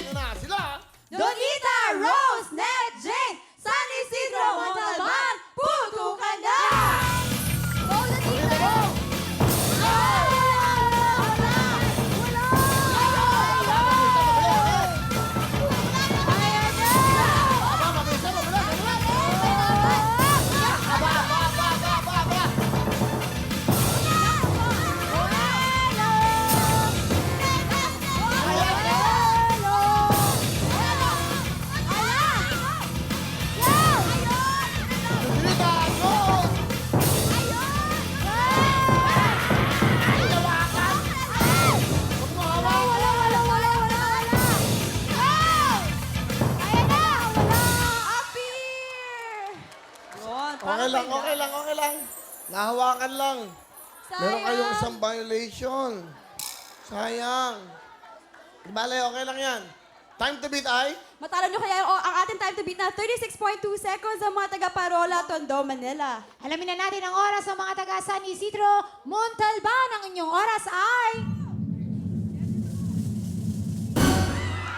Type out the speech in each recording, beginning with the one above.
Ito na sila, Donita Rose Neves! Lang, okay lang, okay lang. Nahawakan lang. Meron kayong isang violation. Sayang. Bale, okay lang yan. Time to beat ay? Matalo nyo kaya yung- ang ating time to beat na 36.2 seconds ang mga taga-Parola, Tondo, Manila. Alamin na natin ang oras ng mga taga San Isidro, Montalban. Ang inyong oras ay...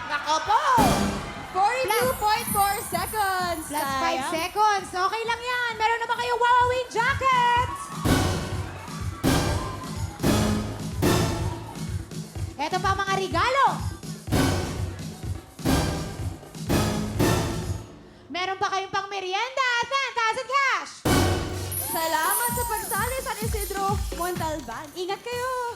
Naka po! 42.4 seconds. Plus 5 Sayang. seconds. Okay lang Ito pa mga regalo. Meron pa kayong pang merienda at 10,000 cash. Salamat sa pagsali, San Isidro, Montalban. Ingat kayo.